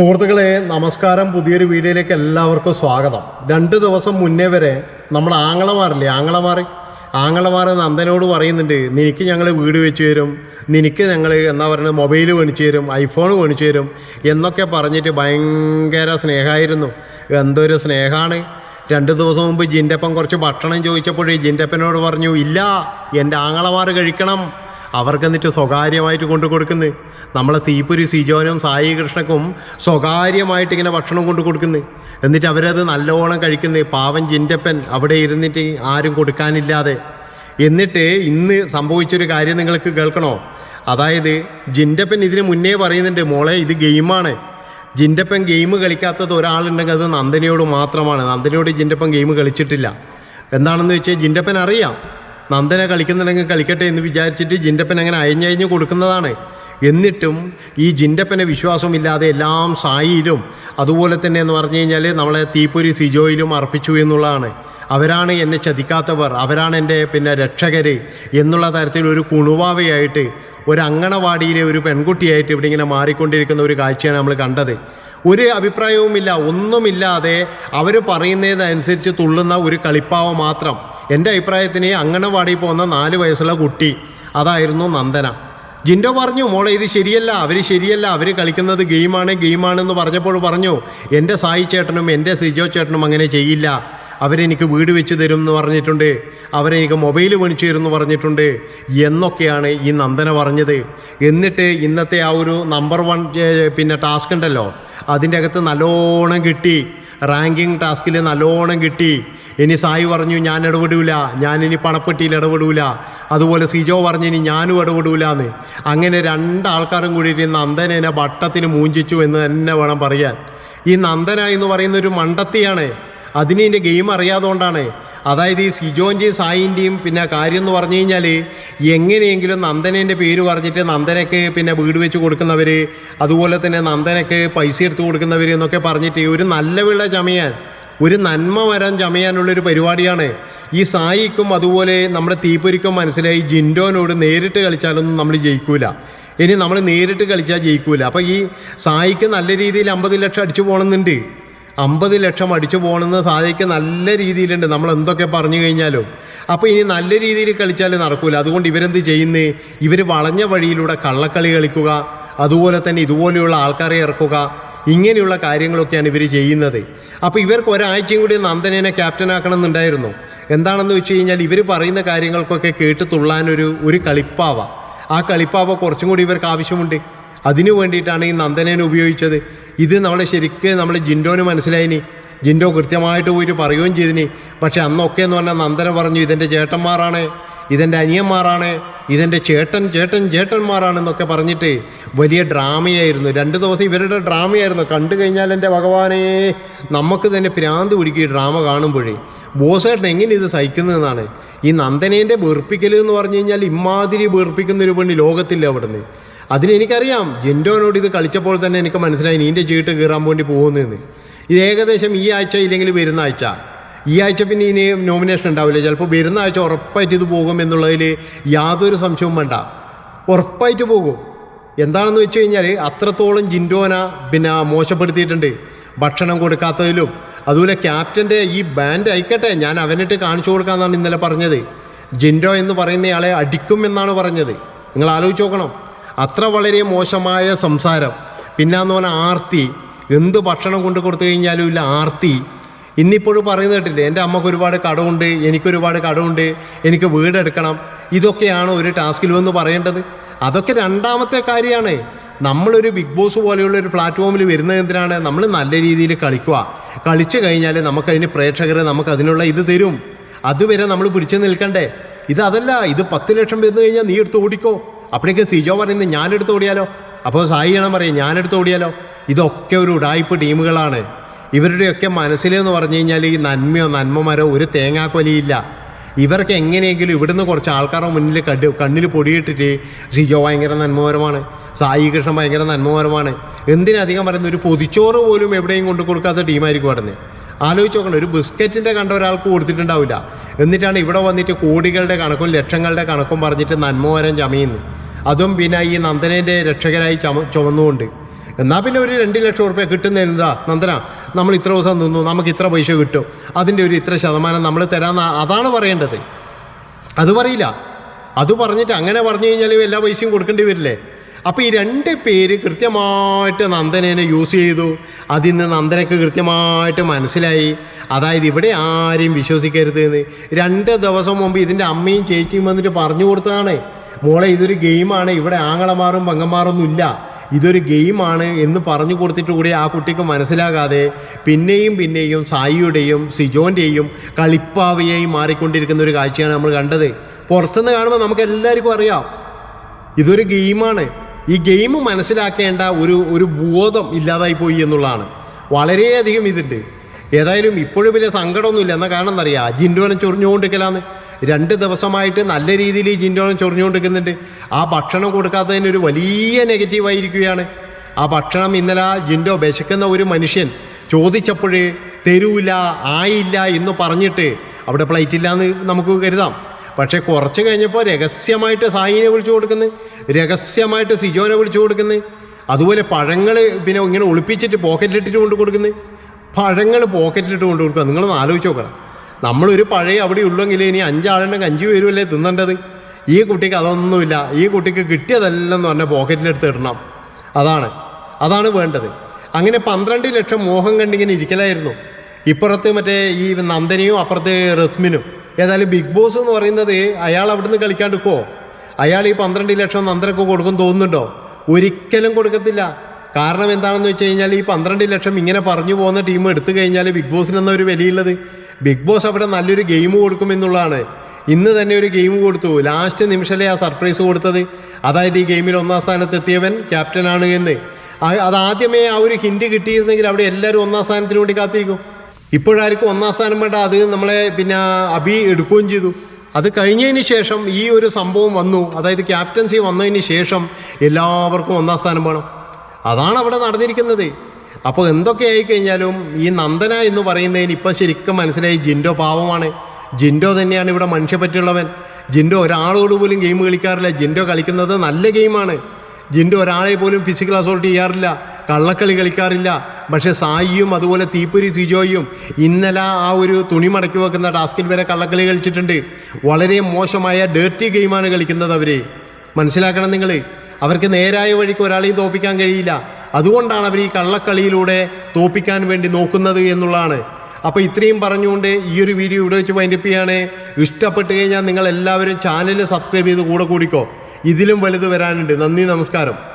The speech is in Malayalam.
സുഹൃത്തുക്കളെ നമസ്കാരം. പുതിയൊരു വീഡിയോയിലേക്ക് എല്ലാവർക്കും സ്വാഗതം. രണ്ട് ദിവസം മുന്നേ വരെ നമ്മൾ ആങ്ങളമാരില്ലേ? ആങ്ങളമാർ ആങ്ങളമാർ നന്ദനോട് പറയുന്നുണ്ട് നിനക്ക് ഞങ്ങൾ വീട് വെച്ച് തരും നിനക്ക് ഞങ്ങൾ എന്താ പറയുന്നത് മൊബൈൽ മേടിച്ചു തരും ഐഫോൺ മേടിച്ചു തരും എന്നൊക്കെ പറഞ്ഞിട്ട് ഭയങ്കര സ്നേഹമായിരുന്നു. എന്തൊരു സ്നേഹമാണ്. രണ്ട് ദിവസം മുമ്പ് ജിന്റെപ്പം കുറച്ച് ഭക്ഷണം ചോദിച്ചപ്പോഴേ ജിന്റെപ്പനോട് പറഞ്ഞു ഇല്ല എന്റെ ആങ്ങളമാർ കഴിക്കണം. അവർക്ക് എന്നിട്ട് സ്വകാര്യമായിട്ട് കൊണ്ടു കൊടുക്കുന്നത് നമ്മളെ സീപ്പുരി സിജോനും സായി കൃഷ്ണക്കും സ്വകാര്യമായിട്ട് ഇങ്ങനെ ഭക്ഷണം കൊണ്ടു കൊടുക്കുന്നു. എന്നിട്ട് അവരത് നല്ലോണം കഴിക്കുന്നത് പാവൻ ജിന്റപ്പൻ അവിടെ ഇരുന്നിട്ട് ആരും കൊടുക്കാനില്ലാതെ. എന്നിട്ട് ഇന്ന് സംഭവിച്ചൊരു കാര്യം നിങ്ങൾക്ക് കേൾക്കണോ? അതായത് ജിന്റപ്പൻ ഇതിന് മുന്നേ പറയുന്നുണ്ട് മോളെ ഇത് ഗെയിമാണ്. ജിന്റപ്പൻ ഗെയിം കളിക്കാത്തത് ഒരാളുണ്ടെങ്കിൽ അത് നന്ദനയോട് മാത്രമാണ്. നന്ദനയോട് ജിന്റപ്പൻ ഗെയിം കളിച്ചിട്ടില്ല. എന്താണെന്ന് വെച്ചാൽ ജിന്റപ്പൻ അറിയാം. നന്ദന കളിക്കുന്നുണ്ടെങ്കിൽ കളിക്കട്ടെ എന്ന് വിചാരിച്ചിട്ട് ജിന്റപ്പൻ അങ്ങനെ അയഞ്ഞയഞ്ഞ് കൊടുക്കുന്നതാണ്. എന്നിട്ടും ഈ ജിന്റപ്പനെ വിശ്വാസമില്ലാതെ എല്ലാം സായിയിലും അതുപോലെ തന്നെ എന്ന് പറഞ്ഞു കഴിഞ്ഞാൽ നമ്മളെ തീപ്പൊരി സിജോയിലും അർപ്പിച്ചു എന്നുള്ളതാണ്. അവരാണ് എന്നെ ചതിക്കാത്തവർ അവരാണ് എന്റെ പിന്നെ രക്ഷകര് എന്നുള്ള തരത്തിൽ ഒരു കുണുവാവയായിട്ട് ഒരു അങ്കണവാടിയിലെ ഒരു പെൺകുട്ടിയായിട്ട് ഇവിടെ ഇങ്ങനെ മാറിക്കൊണ്ടിരിക്കുന്ന ഒരു കാഴ്ചയാണ് നമ്മൾ കണ്ടത്. ഒരു അഭിപ്രായവുമില്ല ഒന്നുമില്ലാതെ അവർ പറയുന്നതനുസരിച്ച് തുള്ളുന്ന ഒരു കളിപ്പാവ മാത്രം. എന്റെ അഭിപ്രായത്തിന് അങ്കണവാടി പോകുന്ന നാല് വയസ്സുള്ള കുട്ടി അതായിരുന്നു നന്ദന. ജിൻഡോ പറഞ്ഞു മോളെ ഇത് ശരിയല്ല. അവർ ശരിയല്ല. അവർ കളിക്കുന്നത് ഗെയിമാണ് ഗെയിമാണെന്ന് പറഞ്ഞപ്പോൾ പറഞ്ഞു എന്റെ സായി ചേട്ടനും എന്റെ സിജോ ചേട്ടനും അങ്ങനെ ചെയ്യില്ല. അവരെനിക്ക് വീട് വെച്ച് തരും എന്ന് പറഞ്ഞിട്ടുണ്ട്. അവരെനിക്ക് മൊബൈൽ മേടിച്ചു തരും എന്ന് പറഞ്ഞിട്ടുണ്ട്. എന്നൊക്കെയാണ് ഈ നന്ദന പറഞ്ഞത്. എന്നിട്ട് ഇന്നത്തെ ആ ഒരു നമ്പർ വൺ പിന്നെ ടാസ്ക് ഉണ്ടല്ലോ അതിന്റെ അകത്ത് നല്ലോണം കിട്ടി. റാങ്കിങ് ടാസ്കിൽ നല്ലോണം കിട്ടി. ഇനി സായി പറഞ്ഞു ഞാൻ ഇടപെടൂല. ഞാനിനി പണപ്പെട്ടിയിൽ ഇടപെടൂല. അതുപോലെ സിജോ പറഞ്ഞു ഇനി ഞാനും ഇടപെടൂല എന്ന് അങ്ങനെ രണ്ടാൾക്കാരും കൂടി ഇരുന്ന് നന്ദനെ വട്ടത്തിന് മൂഞ്ചിച്ചു എന്ന് തന്നെ വേണം പറയാൻ. ഈ നന്ദന എന്ന് പറയുന്ന ഒരു മണ്ടത്തിയാണ്. അതിന് ഇതിന്റെ ഗെയിം അറിയാതുകൊണ്ടാണ് അതായത് ഈ സിജോന്റെയും സായിന്റെയും പിന്നെ കാര്യം എന്ന് പറഞ്ഞു കഴിഞ്ഞാൽ എങ്ങനെയെങ്കിലും നന്ദനേന്റെ പേര് പറഞ്ഞിട്ട് നന്ദനയ്ക്ക് പിന്നെ വീട് വെച്ച് കൊടുക്കുന്നവർ അതുപോലെ തന്നെ നന്ദനയ്ക്ക് പൈസ എടുത്ത് കൊടുക്കുന്നവർ എന്നൊക്കെ പറഞ്ഞിട്ട് ഒരു നല്ല വിള ചമയാൻ. ഒരു നന്മ വരാൻ ചമയാനുള്ളൊരു പരിപാടിയാണ്. ഈ സായിക്കും അതുപോലെ നമ്മുടെ തീപ്പൊരിക്കും മനസ്സിലായി ജിൻഡോനോട് നേരിട്ട് കളിച്ചാലൊന്നും നമ്മൾ ജയിക്കൂല. ഇനി നമ്മൾ നേരിട്ട് കളിച്ചാൽ ജയിക്കൂല. അപ്പോൾ ഈ സായിക്ക് നല്ല രീതിയിൽ അമ്പത് ലക്ഷം അടിച്ചു പോകണമെന്നുണ്ട് അമ്പത് ലക്ഷം അടിച്ചു പോകണമെന്ന് സായിക്ക് നല്ല രീതിയിലുണ്ട്. നമ്മൾ എന്തൊക്കെ പറഞ്ഞു കഴിഞ്ഞാലും. അപ്പോൾ ഇനി നല്ല രീതിയിൽ കളിച്ചാൽ നടക്കൂല. അതുകൊണ്ട് ഇവരെന്ത് ചെയ്യുന്നത് ഇവർ വളഞ്ഞ വഴിയിലൂടെ കള്ളക്കളി കളിക്കുക. അതുപോലെ തന്നെ ഇതുപോലെയുള്ള ആൾക്കാരെ ഇറക്കുക. ഇങ്ങനെയുള്ള കാര്യങ്ങളൊക്കെയാണ് ഇവർ ചെയ്യുന്നത്. അപ്പോൾ ഇവർക്ക് ഒരാഴ്ചയും കൂടി നന്ദനേനെ ക്യാപ്റ്റനാക്കണം എന്നുണ്ടായിരുന്നു എന്താണെന്ന് വെച്ച് കഴിഞ്ഞാൽ ഇവർ പറയുന്ന കാര്യങ്ങൾക്കൊക്കെ കേട്ട് തുള്ളാനൊരു ഒരു കളിപ്പാവ. ആ കളിപ്പാവ കുറച്ചും കൂടി ഇവർക്ക് ആവശ്യമുണ്ട്. അതിനു വേണ്ടിയിട്ടാണ് ഈ നന്ദനേനെ ഉപയോഗിച്ചത്. ഇത് നമ്മളെ ശരിക്കും നമ്മൾ ജിൻഡോന് മനസ്സിലായിനി. ജിൻഡോ കൃത്യമായിട്ട് പോയിട്ട് പറയുകയും ചെയ്തിനി. പക്ഷേ അന്നൊക്കെ എന്ന് പറഞ്ഞാൽ നന്ദന പറഞ്ഞു ഇതെന്റെ ചേട്ടന്മാരാണ്. ഇതെന്റെ അനിയന്മാരാണ് ഇതെന്റെ ചേട്ടൻ ചേട്ടൻ ചേട്ടന്മാരാണെന്നൊക്കെ പറഞ്ഞിട്ട് വലിയ ഡ്രാമയായിരുന്നു. രണ്ട് ദിവസം ഇവരുടെ ഡ്രാമയായിരുന്നു. കണ്ടു കഴിഞ്ഞാൽ എന്റെ ഭഗവാനെ നമുക്ക് തന്നെ പ്രാന്ത് പിടിക്കും ഈ ഡ്രാമ കാണുമ്പോഴേ. ബോസേട്ടൻ എങ്ങനെ ഇത് സഹിക്കുന്നതെന്നാണ്. ഈ നന്ദനേന്റെ വീർപ്പിക്കൽ എന്ന് പറഞ്ഞു കഴിഞ്ഞാൽ ഇമാതിരി വീർപ്പിക്കുന്ന ഒരു പെണ്ണ് ലോകത്തില്ല അവിടുന്ന്. അതിനെനിക്കറിയാം ജെൻഡോനോട് ഇത് കളിച്ചപ്പോൾ തന്നെ എനിക്ക് മനസ്സിലായി നീന്റെ ചീട്ട് കീറാൻ വേണ്ടി പോകുന്നതെന്ന് ഇത് ഏകദേശം ഈ ആഴ്ച ഇല്ലെങ്കിൽ വരുന്ന ആഴ്ച. ഈ ആഴ്ച പിന്നെ ഇനി നോമിനേഷൻ ഉണ്ടാവില്ല. ചിലപ്പോൾ വരുന്ന ആഴ്ച ഉറപ്പായിട്ട് ഇത് പോകും എന്നുള്ളതിൽ യാതൊരു സംശയവും വേണ്ട. ഉറപ്പായിട്ട് പോകും. എന്താണെന്ന് വെച്ച് കഴിഞ്ഞാൽ അത്രത്തോളം ജിൻഡോന പിന്നെ മോശപ്പെടുത്തിയിട്ടുണ്ട്. ഭക്ഷണം കൊടുക്കാത്തതിലും അതുപോലെ ക്യാപ്റ്റന്റെ ഈ ബാൻഡ് ആയിക്കട്ടെ ഞാൻ അവനിട്ട് കാണിച്ചു കൊടുക്കാമെന്നാണ് ഇന്നലെ പറഞ്ഞത്. ജിൻഡോ എന്ന് പറയുന്നയാളെ അടിക്കും എന്നാണ് പറഞ്ഞത്. നിങ്ങൾ ആലോചിച്ച് നോക്കണം. അത്ര വളരെ മോശമായ സംസാരം. പിന്നാന്ന് പറഞ്ഞാൽ ആർത്തി. എന്ത് ഭക്ഷണം കൊണ്ടു കൊടുത്തു കഴിഞ്ഞാലും ഇല്ല ആർത്തി. ഇന്നിപ്പോഴും പറയുന്നത് കേട്ടില്ലേ? എന്റെ അമ്മയ്ക്ക് ഒരുപാട് കടമുണ്ട് എനിക്കൊരുപാട് കടമുണ്ട് എനിക്ക് വീടെടുക്കണം. ഇതൊക്കെയാണ് ഒരു ടാസ്കിൽ വന്ന് പറയേണ്ടത്. അതൊക്കെ രണ്ടാമത്തെ കാര്യമാണ്. നമ്മളൊരു ബിഗ് ബോസ് പോലെയുള്ള ഒരു പ്ലാറ്റ്ഫോമിൽ വരുന്നത് എന്തിനാണ്? നമ്മൾ നല്ല രീതിയിൽ കളിക്കുക. കളിച്ചു കഴിഞ്ഞാൽ നമുക്കതിന് പ്രേക്ഷകർ നമുക്ക് അതിനുള്ള ഇത് തരും. അതുവരെ നമ്മൾ പിടിച്ചു നിൽക്കണ്ടേ. ഇത് അതല്ല ഇത് പത്ത് ലക്ഷം വരുന്നു കഴിഞ്ഞാൽ നീ എടുത്ത് ഓടിക്കോ. അപ്പോഴേക്ക് സിജോ പറയുന്നത് ഞാനെടുത്ത് ഓടിയാലോ? അപ്പോൾ സായി പറയും ഞാനെടുത്ത് ഓടിയാലോ? ഇതൊക്കെ ഒരു ഉടായ്പ ടീമുകളാണ്. ഇവരുടെയൊക്കെ മനസ്സിലെന്ന് പറഞ്ഞു കഴിഞ്ഞാൽ ഈ നന്മയോ നന്മമരോ ഒരു തേങ്ങാക്കൊലിയില്ല. ഇവർക്ക് എങ്ങനെയെങ്കിലും ഇവിടുന്ന് കുറച്ച് ആൾക്കാരുടെ മുന്നിൽ കണ്ട് കണ്ണിൽ പൊടിയിട്ടിട്ട് സിജോ ഭയങ്കര നന്മപരമാണ് സായി കൃഷ്ണൻ ഭയങ്കര നന്മപരമാണ് എന്തിനധികം പറയുന്ന ഒരു പൊതിച്ചോറ് പോലും എവിടെയും കൊണ്ടു കൊടുക്കാത്ത ടീമായിരിക്കും അവിടെ ആലോചിച്ച് നോക്കണം ഒരു ബിസ്ക്കറ്റിന്റെ കണ്ട ഒരാൾക്ക് കൊടുത്തിട്ടുണ്ടാവില്ല. എന്നിട്ടാണ് ഇവിടെ വന്നിട്ട് കോടികളുടെ കണക്കും ലക്ഷങ്ങളുടെ കണക്കും പറഞ്ഞിട്ട് നന്മവരം ചമയുന്നു അതും പിന്നെ ഈ നന്ദനേന്റെ രക്ഷകരായി ചമ ചുമന്നുകൊണ്ട്. എന്നാൽ പിന്നെ ഒരു രണ്ട് ലക്ഷം റുപ്യ കിട്ടുന്ന നന്ദന നമ്മൾ ഇത്ര ദിവസം നിന്നു നമുക്ക് ഇത്ര പൈസ കിട്ടും. അതിന്റെ ഒരു ഇത്ര ശതമാനം നമ്മൾ തരാമെന്ന് അതാണ് പറയേണ്ടത്. അത് പറയില്ല. അത് പറഞ്ഞിട്ട് അങ്ങനെ പറഞ്ഞു കഴിഞ്ഞാൽ എല്ലാ പൈസയും കൊടുക്കേണ്ടി വരില്ലേ? അപ്പോൾ ഈ രണ്ട് പേര് കൃത്യമായിട്ട് നന്ദനേനെ യൂസ് ചെയ്തു. അതിൽ നിന്ന് നന്ദനക്ക് കൃത്യമായിട്ട് മനസ്സിലായി. അതായത് ഇവിടെ ആരെയും വിശ്വസിക്കരുത് എന്ന് രണ്ട് ദിവസം മുമ്പ് ഇതിന്റെ അമ്മയും ചേച്ചിയും വന്നിട്ട് പറഞ്ഞു കൊടുത്തതാണ്. മോളെ ഇതൊരു ഗെയിമാണ്. ഇവിടെ ആങ്ങളമാറും പെങ്ങന്മാരൊന്നും ഇല്ല. ഇതൊരു ഗെയിമാണ് എന്ന് പറഞ്ഞു കൊടുത്തിട്ട് കൂടി ആ കുട്ടിക്ക് മനസ്സിലാകാതെ പിന്നെയും പിന്നെയും സായിയുടെയും സിജോന്റെയും കളിപ്പാവയായി മാറിക്കൊണ്ടിരിക്കുന്ന ഒരു കാഴ്ചയാണ് നമ്മൾ കണ്ടത്. പുറത്തുനിന്ന് കാണുമ്പോൾ നമുക്ക് എല്ലാവർക്കും അറിയാം. ഇതൊരു ഗെയിമാണ്. ഈ ഗെയിം മനസ്സിലാക്കേണ്ട ഒരു ഒരു ബോധം ഇല്ലാതായി പോയി എന്നുള്ളതാണ്. വളരെയധികം ഇതുണ്ട് ഏതായാലും ഇപ്പോഴും വലിയ സങ്കടമൊന്നുമില്ല. എന്ന കാരണം എന്നറിയാം? വനം ചൊറിഞ്ഞുകൊണ്ടിരിക്കലാന്ന്. രണ്ട് ദിവസമായിട്ട് നല്ല രീതിയിൽ ഈ ജിൻഡോനം ചൊറിഞ്ഞുകൊണ്ടിരിക്കുന്നുണ്ട്. ആ ഭക്ഷണം കൊടുക്കാത്തതിന് ഒരു വലിയ നെഗറ്റീവായിരിക്കുകയാണ് ആ ഭക്ഷണം ഇന്നലെ ജിൻഡോ വിശക്കുന്ന ഒരു മനുഷ്യൻ ചോദിച്ചപ്പോൾ തരൂല ആയില്ല എന്ന് പറഞ്ഞിട്ട് അവിടെ പ്ലേറ്റ് ഇല്ലാന്ന് നമുക്ക് കരുതാം. പക്ഷേ കുറച്ച് കഴിഞ്ഞപ്പോൾ രഹസ്യമായിട്ട് സായിനെ വിളിച്ചു കൊടുക്കുന്നു. രഹസ്യമായിട്ട് സിജോനെ വിളിച്ചു കൊടുക്കുന്നു. അതുപോലെ പഴങ്ങൾ പിന്നെ ഇങ്ങനെ ഒളിപ്പിച്ചിട്ട് പോക്കറ്റിലിട്ടിട്ട് കൊണ്ട് കൊടുക്കുന്നു. പഴങ്ങൾ പോക്കറ്റിലിട്ട് കൊണ്ട് കൊടുക്കുക. നിങ്ങളൊന്ന് ആലോചിച്ച് നോക്കണം. നമ്മളൊരു പഴയ അവിടെ ഉള്ളെങ്കിൽ ഇനി അഞ്ചാളുണ്ടെങ്കിൽ അഞ്ച് പേരുമല്ലേ തിന്നേണ്ടത്? ഈ കുട്ടിക്ക് അതൊന്നുമില്ല. ഈ കുട്ടിക്ക് കിട്ടിയതെല്ലാം എന്ന് പറഞ്ഞാൽ പോക്കറ്റിലെടുത്ത് ഇടണം. അതാണ്. അതാണ് വേണ്ടത്. അങ്ങനെ പന്ത്രണ്ട് ലക്ഷം മോഹം കണ്ടിങ്ങനെ ഇരിക്കലായിരുന്നു. ഇപ്പുറത്ത് മറ്റേ ഈ നന്ദനയും അപ്പുറത്ത് റസ്മിനും. ഏതായാലും ബിഗ് ബോസ് എന്ന് പറയുന്നത് അയാൾ അവിടുന്ന് കളിക്കാണ്ടിക്കോ അയാൾ ഈ പന്ത്രണ്ട് ലക്ഷം നന്ദനക്ക് കൊടുക്കും തോന്നുന്നുണ്ടോ? ഒരിക്കലും കൊടുക്കത്തില്ല. കാരണം എന്താണെന്ന് വെച്ച് കഴിഞ്ഞാൽ ഈ പന്ത്രണ്ട് ലക്ഷം ഇങ്ങനെ പറഞ്ഞു പോകുന്ന ടീം എടുത്തു കഴിഞ്ഞാൽ ബിഗ് ബോസിന് എന്നാ ഒരു വിലയുള്ളത്? ബിഗ് ബോസ് അവിടെ നല്ലൊരു ഗെയിം കൊടുക്കുമെന്നുള്ളതാണ് ഇന്ന് തന്നെ ഒരു ഗെയിം കൊടുത്തു. ലാസ്റ്റ് നിമിഷമല്ലേ ആ സർപ്രൈസ് കൊടുത്തത്. അതായത് ഈ ഗെയിമിൽ ഒന്നാം സ്ഥാനത്ത് എത്തിയവൻ ക്യാപ്റ്റനാണ് എന്ന്. അതാദ്യമേ ആ ഒരു ഹിൻഡ് കിട്ടിയിരുന്നെങ്കിൽ അവിടെ എല്ലാവരും ഒന്നാം സ്ഥാനത്തിന് വേണ്ടി കാത്തിരിക്കും. ഇപ്പോഴായിരിക്കും ഒന്നാം സ്ഥാനം വേണ്ട. അത് നമ്മളെ പിന്നെ അഭി എടുക്കുകയും ചെയ്തു. അത് കഴിഞ്ഞതിന് ശേഷം ഈ ഒരു സംഭവം വന്നു. അതായത് ക്യാപ്റ്റൻസി വന്നതിന് ശേഷം എല്ലാവർക്കും ഒന്നാം സ്ഥാനം വേണം. അതാണ് അവിടെ നടന്നിരിക്കുന്നത്. അപ്പോൾ എന്തൊക്കെ ആയിക്കഴിഞ്ഞാലും ഈ നന്ദന എന്ന് പറയുന്നതിന് ഇപ്പം ശരിക്കും മനസ്സിലായി ജിൻഡോ പാവമാണ്. ജിൻഡോ തന്നെയാണ് ഇവിടെ മനുഷ്യപ്പറ്റുള്ളവൻ ജിൻഡോ ഒരാളോട് പോലും ഗെയിം കളിക്കാറില്ല. ജിൻഡോ കളിക്കുന്നത് നല്ല ഗെയിമാണ്. ജിൻഡോ ഒരാളെ പോലും ഫിസിക്കൽ അസോൾട്ട് ചെയ്യാറില്ല. കള്ളക്കളി കളിക്കാറില്ല. പക്ഷേ സായിയും അതുപോലെ തീപ്പൊരി സിജോയും ഇന്നലെ ആ ഒരു തുണി മടക്കി വെക്കുന്ന ടാസ്കിൽ വരെ കള്ളക്കളി കളിച്ചിട്ടുണ്ട്. വളരെ മോശമായ ഡേർട്ടി ഗെയിമാണ് കളിക്കുന്നത് അവർ മനസ്സിലാക്കണം നിങ്ങൾ അവർക്ക് നേരായ വഴിക്ക് ഒരാളെയും തോപ്പിക്കാൻ കഴിയില്ല. അതുകൊണ്ടാണ് അവർ ഈ കള്ളക്കളിയിലൂടെ തോപ്പിക്കാൻ വേണ്ടി നോക്കുന്നത് എന്നുള്ളതാണ്. അപ്പോൾ ഇത്രയും പറഞ്ഞുകൊണ്ട് ഈ ഒരു വീഡിയോ ഇവിടെ വെച്ച് വൈൻഡപ്പ് ചെയ്യാണ്. ഇഷ്ടപ്പെട്ട് കഴിഞ്ഞാൽ നിങ്ങൾ എല്ലാവരും ചാനൽ സബ്സ്ക്രൈബ് ചെയ്ത് കൂടെ കൂടിക്കോ. ഇതിലും വലുത് വരാനുണ്ട്. നന്ദി നമസ്കാരം.